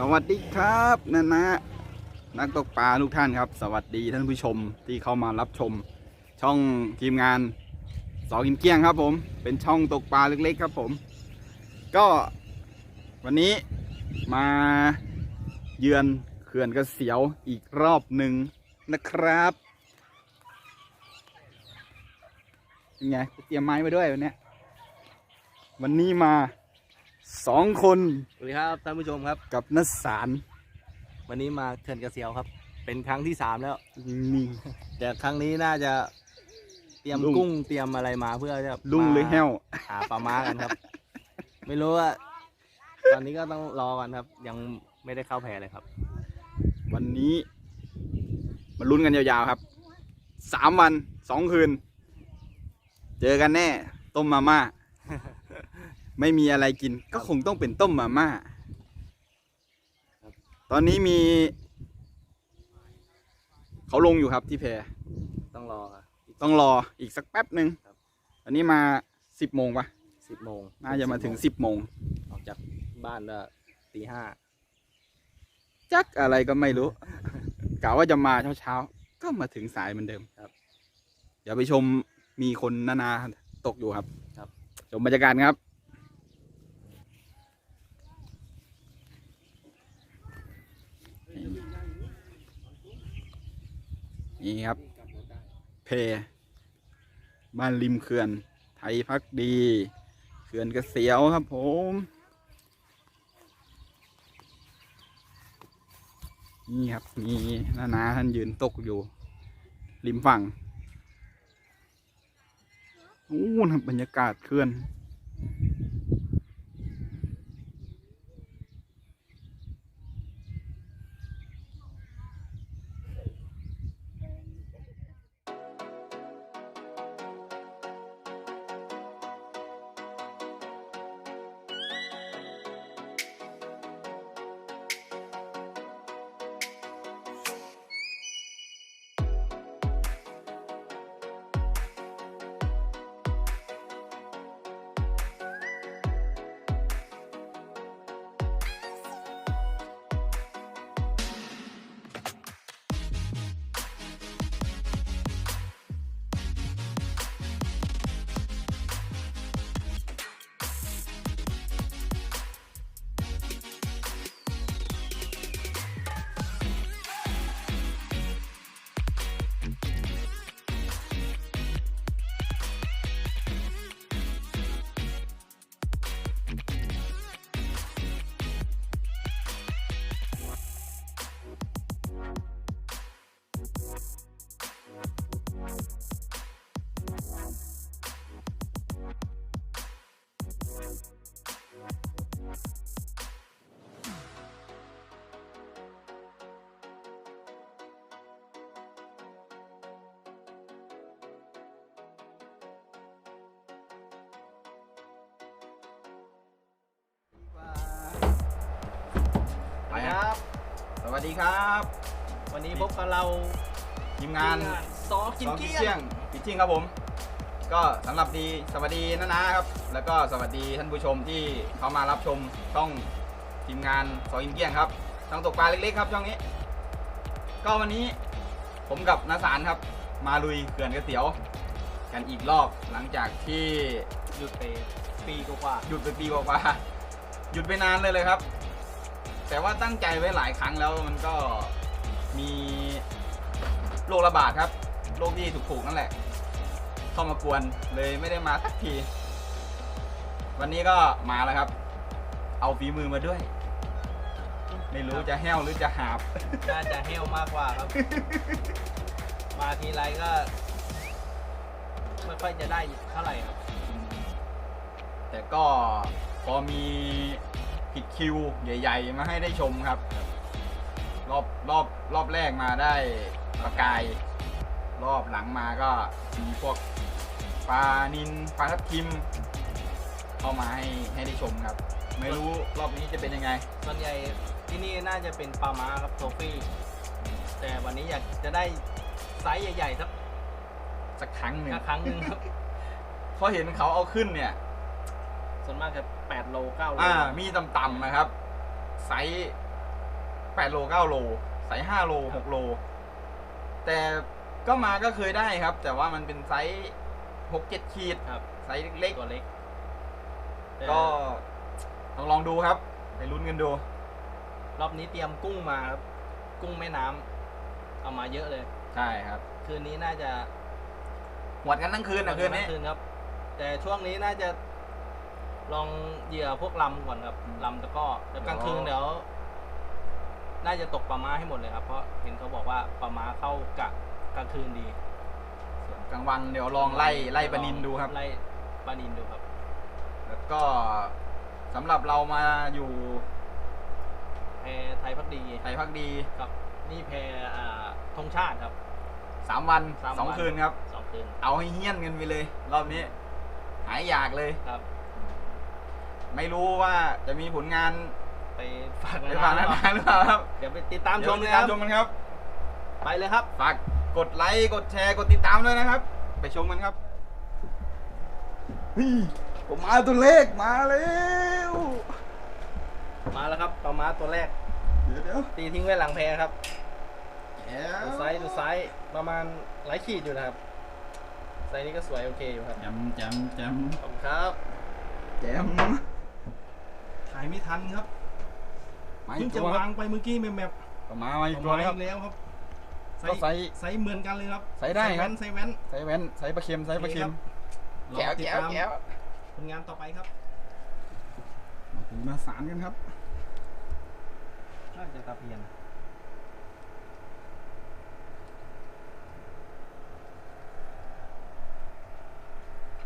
สวัสดีครับนะนะนักตกปลาทุกท่านครับ สวัสดีท่านผู้ชมที่เข้ามารับชม ช่องทีมงานสอกินเกี้ยงครับผม เป็นช่องตกปลาเล็กๆครับผม ก็วันนี้มาเยือนเขื่อนกระเสียวอีกรอบหนึ่งนะครับเป็นไงเตรียมไม้มาด้วยวันนี้วันนี้มา สองคนสวัสดีครับท่านผู้ชมครับ กับนัสารวันนี้มาเขื่อนกระเสียวครับ เป็นครั้งที่สามแล้ว นี่ แต่ครั้งนี้น่าจะเตรียมลุง กุ้งเตรียมอะไรมาเพื่อจะลุงหรือแห้ว หาปลาม้ากันครับ ไม่รู้ว่า ตอนนี้ก็ต้องรอกันครับ ยังไม่ได้เข้าแพเลยครับ วันนี้มาลุ้นกันยาวๆครับสามวันสองคืน เจอกันแน่ ต้มมาม่า ไม่มีอะไรกินก็คงต้องเป็นต้มมาม่าครับตอนนี้มี เขาลงอยู่ครับที่แพต้องรอครับต้องรออีกสักแป๊บหนึ่งครับอันนี้มาสิบโมงปะสิบโมงน่าจะมาถึงสิบโมงออกจากบ้านก็ตีห้าจักอะไรก็ไม่รู้กะว่าจะมาเช้าๆก็มาถึงสายเหมือนเดิมครับ เดี๋ยวไปชมมีคนนานาตกอยู่ครับ ครับชมบรรยากาศครับ นี่ครับ เพ บ้านริมเขื่อน ไทยพักดี เขื่อนกระเสียวครับผมนี่ครับมีนานาท่านยืนตกอยู่ ริมฝั่งอู้นะบบรรยากาศเคลื่อน วัสดีครับ วันนี้พบกับเราทีมงานซอกินสองเกี้เที่ยยงงพิชชิ่งครับผม ก็สำหรับดีสวัสดีนะนะครับ แล้วก็สวัสดีท่านผู้ชมที่เข้ามารับชมช่องทีมงานสออินเกี้ยงครับช่องตกปลาเล็กๆครับช่องนี้ ก็วันนี้ผมกับนาสารครับ มาลุยเขื่อนกระเสียว กันอีกรอบหลังจากที่หยุดไปปีกว่าหยุดไปปีกว่าๆหยุดไปนานเลยเลยครับ แต่ว่าตั้งใจไว้หลายครั้งแล้วมันก็มีโรคระบาดครับโรคที่ถูกๆนั่นแหละ เข้ามากวนเลยไม่ได้มาสักที วันนี้ก็มาแล้วครับ เอาฝีมือมาด้วย ไม่รู้จะแห้วหรือจะหาบๆน่าจะเฮลมากกว่าครับ มาทีไรก็ไม่ค่อยจะได้เท่าไหร่ครับ แต่ก็พอมี ผิดคิว ใหญ่ ๆ มาให้ได้ชมครับ รอบรอบรอบแรกมาได้ปลากาย รอบหลังมาก็มีพวกปลานินปลาทับทิม เข้ามาให้ให้ได้ชมครับ ไม่รู้รอบนี้จะเป็นยังไง ส่วนใหญ่ที่นี่น่าจะเป็นปลาม้าครับโทฟี่ แต่วันนี้อยากจะได้ไซส์ใหญ่ๆสักสักครั้งหนึ่งครั้งหนึ่งครับเพราะเห็นเขาเอาขึ้นเนี่ย ส่วนมากจะ แปดโลเก้าโลอ่ามีต่ำๆนะครับ ไซส์แปดโลเก้าโล ไซส์ห้าโลหกโล แต่ก็มาก็เคยได้ครับ แต่ว่ามันเป็นไซส์หกเจ็ดขีดครับ ไซส์เล็กตัวเล็กๆก็ต้องลองดูครับ ไปลุ้นกันดู รอบนี้เตรียมกุ้งมาครับ กุ้งแม่น้ำเอามาเยอะเลย ใช่ครับ คืนนี้น่าจะหวดกันทั้งคืนนะคืนนี้คืนครับ แต่ช่วงนี้น่าจะ ลองเหยื่อพวกลำก่อนครับอืมลำตะกร้อเดี๋ยวกลางคืนเดี๋ยวน่าจะตกปลาม้าให้หมดเลยครับ เพราะเห็นเขาบอกว่าปลาม้าเข้ากะกลางคืนดีส่วนกลางวันเดี๋ยวลองไล่ไล่ปลานินดูครับ ไล่ปลานินดูครับ แล้วก็สำหรับเรามาอยู่แพไทยพักดีไทยพักดีครับ นี่แพอ่าธงชาติครับสามวันสามสองวันคืนครับสองคืน เอาให้เฮี้ยนกันไปเลย รอบนี้ หายอยากเลยครับ ไม่รู้ว่าจะมีผลงานไปฝากไปฟังร้นานๆหรือเปล่าครับเดี๋ยวไปติดตามชเดี๋ยวมติเลยดคตารัมบชมกันครับ ไปเลยครับ ฝากกดไลค์กดแชร์กดติดตามด้วยนะครับ ไปชมกันครับเฮ้ยผมมาตัวเลขมาแล้วมาแล้วครับปลาม้าตัวแรกเดี๋ยวเดี๋ยวตีทิ้งไว้หลังแพครับแจ๋วดูไซส์ดูไซส์ประมาณหลายขีดอยู่นะครับไซส์นี้ก็สวยโอเคอยู่ครับแจมแจมแจมขอบคุณครับแจมถ่ายไม่ทันครับมาเพิ่อีงกจะตัวครับวางไปเมื่อกี้แมปประมาณมาอีกตัวนะครับ แล้วครับไซก็ส์ไซส์ ไซส์เหมือนกันเลยครับไซส์ได้ครับ ไซส์แว้นใส่แว่นใส่ปลาเค็มใส่ปลาเค็มไซส์แว้นรอติดตามแจ๋วผลงานต่อไปครับมาสารกันครับ น่าจะตะเพียน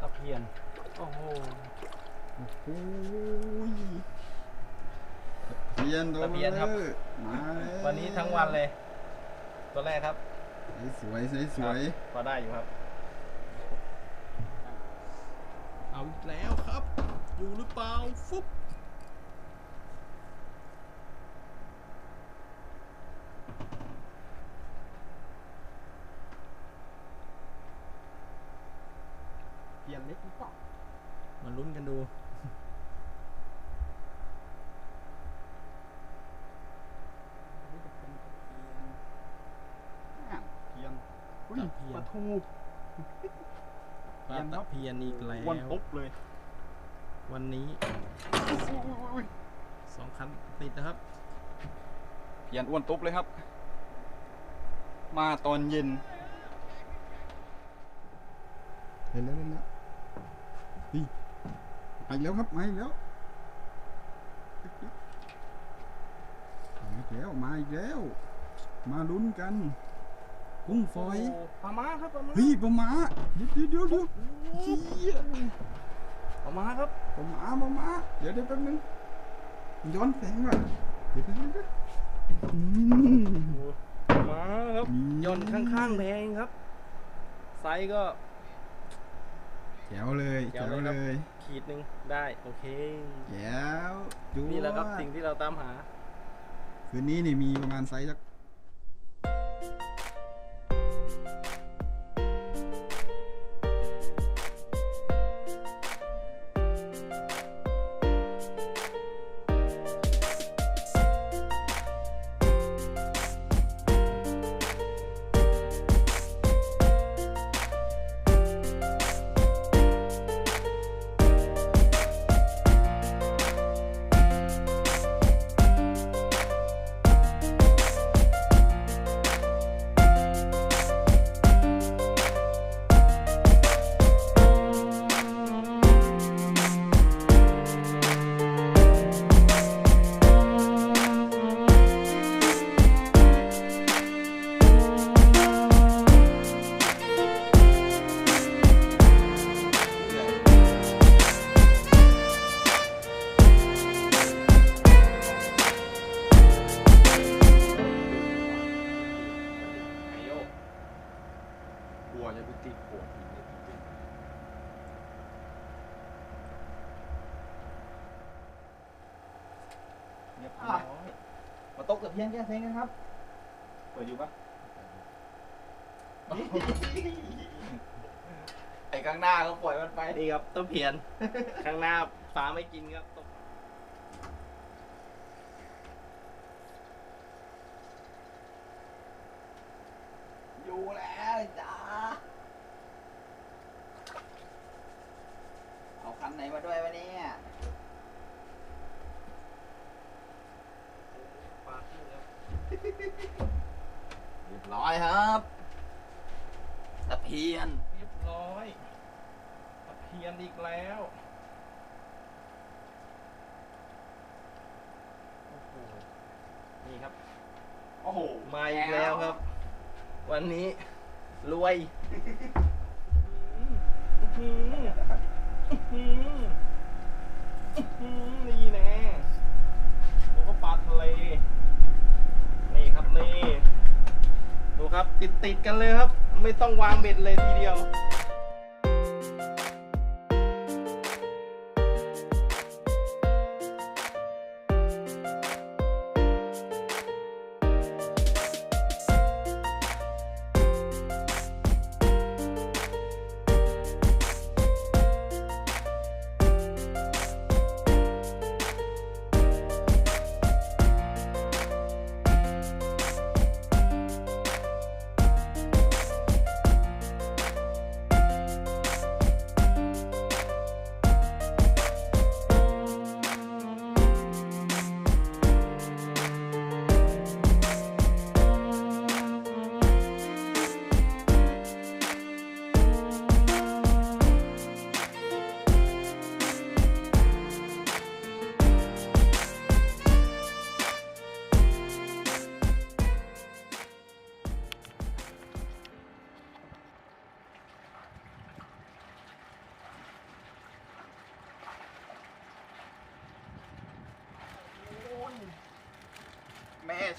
ตะเพียน โอ้โห โอ้ย เพียนตัวตะเพียนครับเบลอมาแล้ววันนี้ทั้งวันเลย ตัวแรกครับสวยสวยสวยพอได้อยู่ครับ เอาอีกแล้วครับ อยู่หรือเปล่าฟุ๊บเพียนเล็กหรือเปล่ามาลุ้นกันดู นี่จะเป็นตะเพียนอะเพียนอุ้ ยตะเพียนปลาทูปลาตะเพียนอีกแล้ว วันปุ๊บเลย วันนี้อุ้ยสองคันติดนะครับ เพียนอ้วนตุ๊บเลยครับ มาตอนเย็น เห็นแล้วเห็นแล้วเฮ้ยมาอีกแล้วครับมาอีกแล้วมาอีกแล้วมาอีกแล้ว มาลุ้นกัน กุ้งฝอยปลาม้าครับปลาม้าเฮ้ยปลาหมาเดี๋ยวเดี๋ยวเดี๋ยวเดี๋ยวเจี๊ยปลาม้าครับปลาหมาปลาหมาเดี๋ยวเดี๋ยวแป๊บนึงย้อนแสงก่อนเดี๋ยวเดี๋ยวเดี๋ยวเดี๋ยวอืมปลาม้าครับนี่ย่อนข้างๆแพงครับไซส์ก็แจ๋วเลยแจ๋แจ๋ววเลยครับเลย ขีดหนึ่งได้โอเคแจ๋วดูนี่แหละครับสิ่งที่เราตามหา คืนนี้นี่มีประมาณไซส์สักก ลัวจะไปติดขวดอีกเนี่ยจริงๆเรียบร้อยมาตกกับเพียนแก้เพลงกันครับ เปิดอยู่ปะไอ้ข้างหน้าก็ปล่อยมันไป นี่ครับต้นเพียน ข้างหน้าฟ้าไม่กินครับตก เรียบร้อยครับตะเพียนเรียบร้อยตะเพียนอีกแล้วโอ้โหนี่ครับโอ้โหมาอีกแล้วครับ วันนี้รวยอื้อหืออื้อหืออื้อหือนี่แน่แล้วก็ปลาทะเล นี่ครับนี่ ดูครับ ติดติดกันเลยครับ ไม่ต้องวางเบ็ดเลยทีเดียว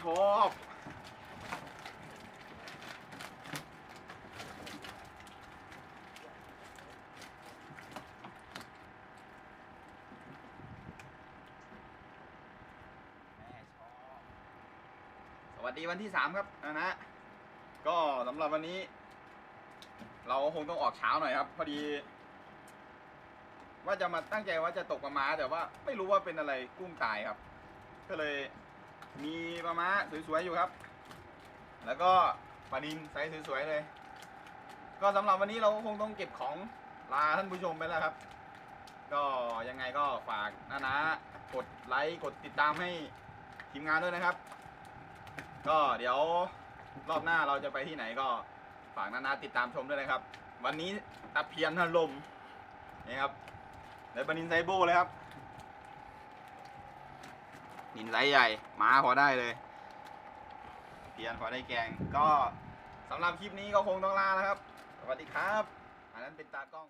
ชอบแม่ชอบสวัสดีวันที่สามครับนะนะ ก็สำหรับวันนี้ เราคงต้องออกเช้าหน่อยครับ พอดี ว่าจะมาตั้งใจว่าจะตกปลาม้าแต่ว่าไม่รู้ว่าเป็นอะไรกุ้งตายครับ ก็เลย มีปลาม้าสวยๆอยู่ครับ แล้วก็ปลาดินไซส์สวยๆเลย ก็สำหรับวันนี้เราก็คงต้องเก็บของลาท่านผู้ชมไปแล้วครับ ก็ยังไงก็ฝากนะนะกดไลค์กดติดตามให้ทีมงานด้วยนะครับ ก็เดี๋ยวรอบหน้าเราจะไปที่ไหนก็ฝากนานาติดตามชมด้วยนะครับ วันนี้ตะเพียนถล่มนี่ครับแล้วปลานินไซโบเลยครับ หินไซส์ใหญ่มาพอได้เลยเพียนพอได้แกงก็สำหรับคลิปนี้ก็คงต้องลาแล้วครับ สวัสดีครับ อันนั้นเป็นตากล้อง